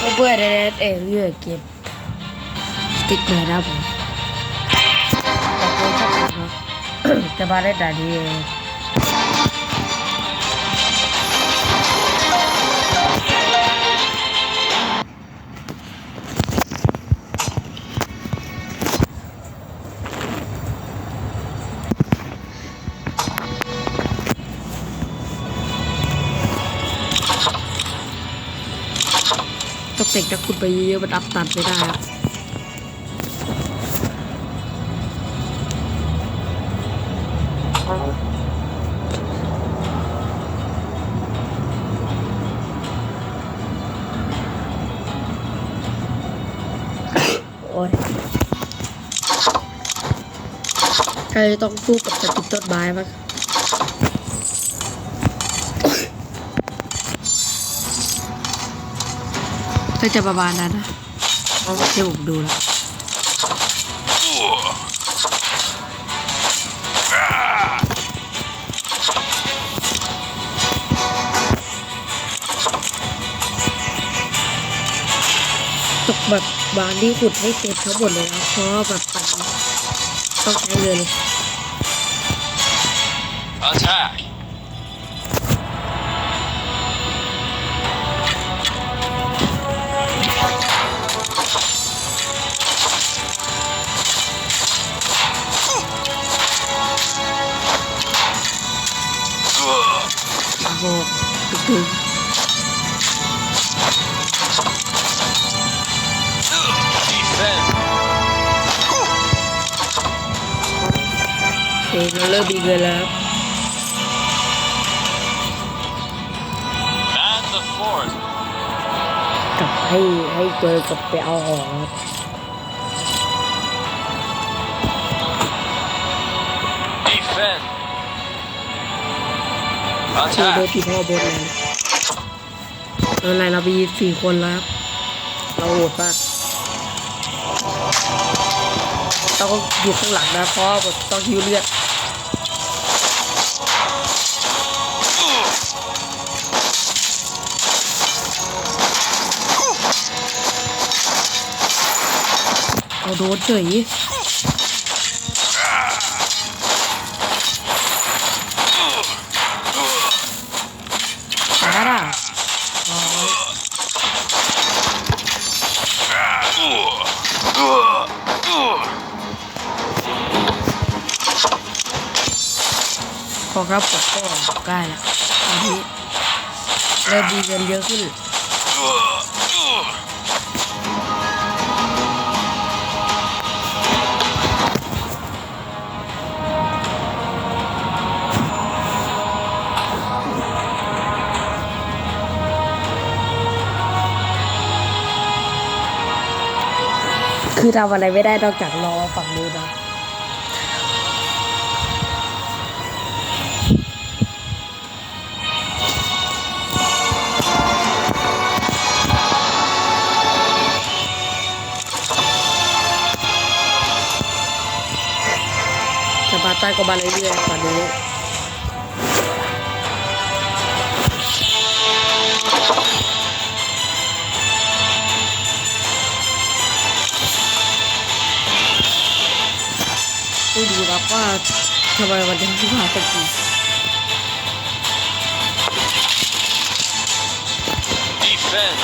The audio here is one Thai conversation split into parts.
ก็เบื่อได้เองเเก็บสติ๊กเลยนะผมแต่ก็ชอบเนาะจะมาได้แต่ดีเองต้องเตะจะขุดไปเยอะๆมันอัพตันไม่ได้ครับโอ้ยใครต้องสู้กับจะติดต้นไม้บ้าง ก็จะประมาณนั้นนะที่ผมดูแล้วตกแบบบางที่ขุดให้เสร็จทั้งหมดเลยนะเพราะว่าแบบมันต้องใช้เงิน Attack! เคเราเริ่มมีเงินแล้วครับ Man the fort. กลับให้ให้เจอกับไปเอาออกครับ Defend. ที่โดย Attack. ที่พ่อบนเลยอะไรเรามีสี่คนแล้วครับเราโหดมากต้องอยู่ข้างหลังนะเพราะว่าต้องฮิวเลือด เอาโดนเฉยตายละอ๋อพอครับผมก็ใกล้แล้วตอนนี้เริ่มมีเงินเยอะขึ้น คือทำอะไรไม่ได้นอกจากรอฝั่งนู้นนะสปาร์ตันก็มาเรื่อยๆตอนนี้ ดูดูครับว่าทำไมวันนี้ที่มาตะกี้ Defend.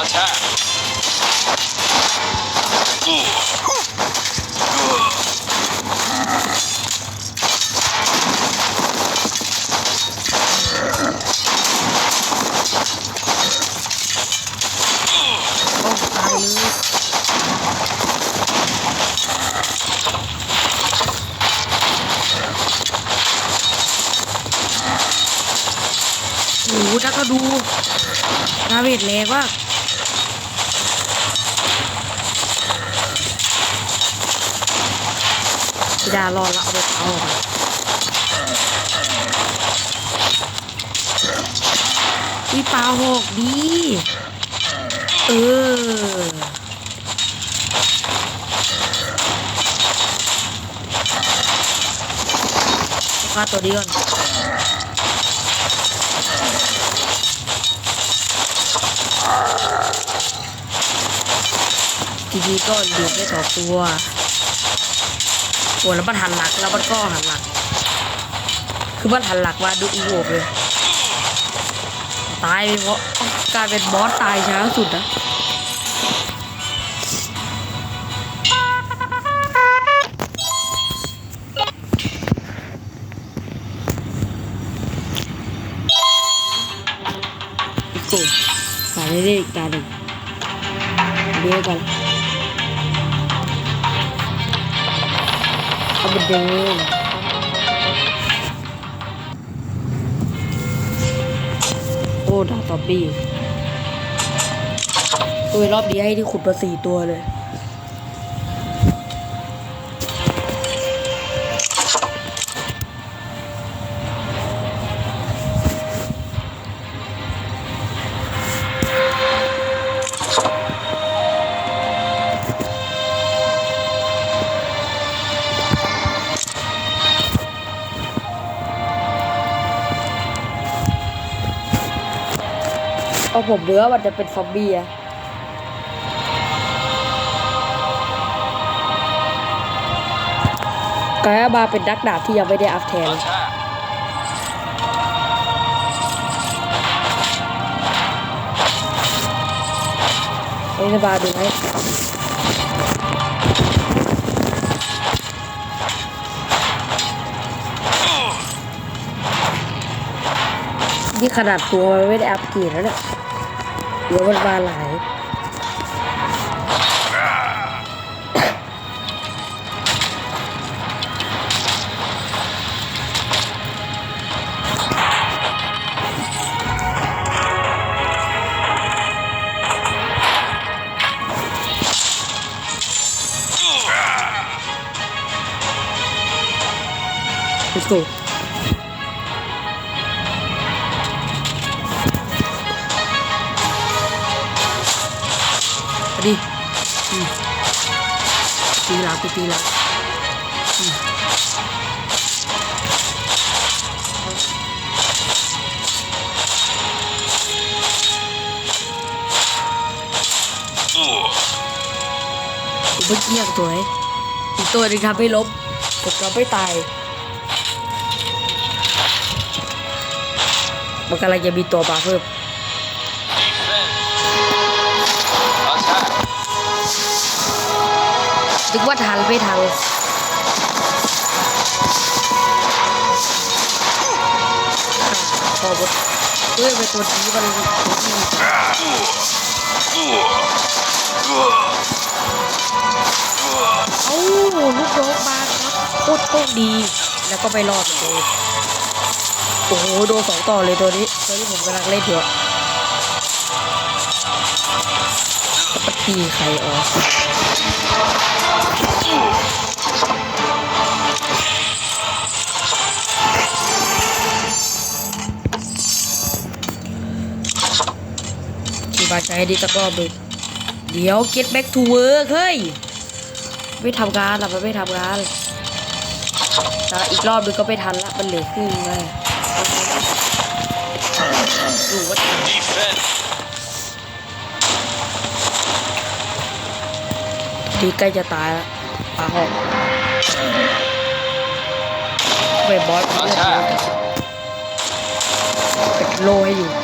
Attack. Oh, โอ้ตายเลยโอ้โหแล้วก็ดู ดาเมจแรงมากพี่ดารอละเอาไปเผาออกมาวิปลาหกดี เออฆ่าตัวนี้ก่อน ทีนี้ก็เหลือแค่สองตัวโอ้แล้วมันหันหลักแล้วมันก็หันหลัก คือมันหันหลักมาดูอีโวกเลย ตายเพราะกลายเป็นบอสตายช้าสุดนะโอ้โหสายได้อีกตาหนึ่งดูไว้ก่อน เอาไปเดินโอ้ดาตอปีตัวรอบนี้ให้ที่ขุดมาสี่ตัวเลย ผมเนื้อมันจะเป็นซอมบี้อะกายาบาเป็นนักดาบที่ยังไม่ได้อัพแทน Attack. ไอ้บาดูไหมนี่ขนาดตัวมันไม่ได้อัพกรดแล้วเนี่ย เดี๋ยวมันมาหลาย Let's go ตีหลังกูตีหลังอืมผมเมื่อกี้อย่างตัวไอ้อีกตัวหนึงทำให้ล้มผมทำให้ตายมันกำลังจะมีตัวมาเพิ่ม นึกว่าทันไม่ทันพอหมดเฮ้ยไปตัวนี้มันตัวนี้เอ้าลูกโดกมาครับโคตรโชคดี แล้วก็ไม่รอดเหมือนเดิมโอ้โหโดนสองต่อเลยตัวนี้ตัวนี้ผมกำลังเล่นอยู่อะแล้วก็ตีใครออก ที่ดีสักรอบหนึ่งเดี๋ยว get back to work เฮ้ย ไม่ทำงานหรอมันไม่ทำงานแต่อีกรอบหนึงก็ไม่ทันละ มันเหลือครึ่งเลยดูว่าดีใกล้จะตายแล้วปาหอกไปบอสมันเลยอะเป็นโลให้อยู่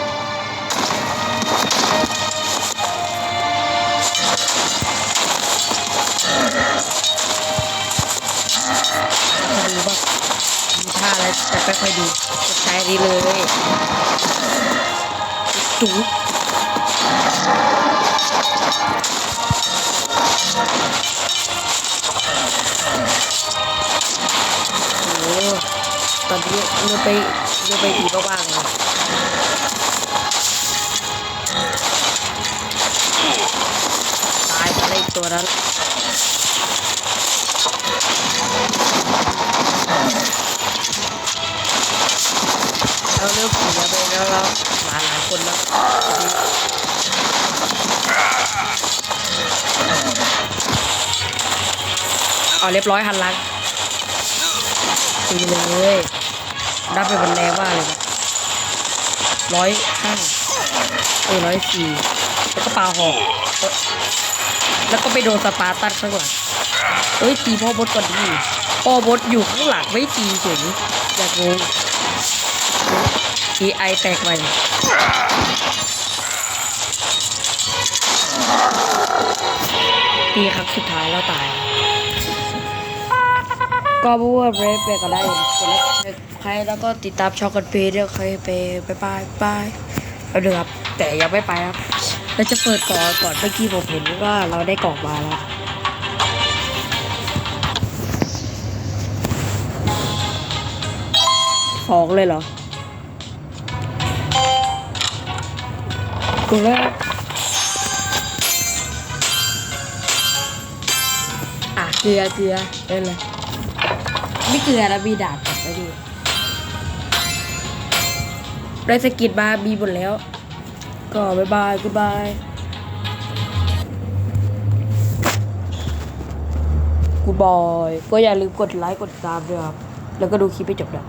มีท่าอะไรแต่ไม่ค่อยดีจะใช้อันนี้เลยจุ๊บโอ้โตอนนี้เรือไปเรือไปดีบ้างเลยตายไปเลยตัวนั้น เราเริ่มผีแล้วไปแล้วเราหมาหลายคนแล้วเอาเรียบร้อยหันหลังตีเลยดับไปมันแรงมากเลยร้อยห้าเอ้ยร้อยสี่แล้วก็ปลาหอกแล้วก็ไปโดนสปาร์ตันข้างหลังเอ้ยตีพ่อบดก่อนดีพ่อบดอยู่ข้างหลังไม่ตีเฉยอยากงง AI แตกไปตีครั้งสุดท้ายแล้วตาย ก็พูดว่าเบรฟไปก็ได้กดไลค์ใครแล้วก็ติดตามช่องกันเพจด้วยใครไปไปไปไปเอาเดือครับแต่ยังไม่ไปครับเราจะเปิดก่อนก่อนเมื่อกี้ผมเห็นว่าเราได้กล่องมาแล้วสองเลยเหรอ กูแล้วอะเกลือเกลือเล่นเลยไม่เกลือแล้วมีดาบกลับไปดูได้สกิดมามีหมดแล้ว ก็บายบายกูบายกูบอย ก็อย่าลืมกดไลค์กดติดตามด้วยครับ แล้วก็ดูคลิปไปจบด้วย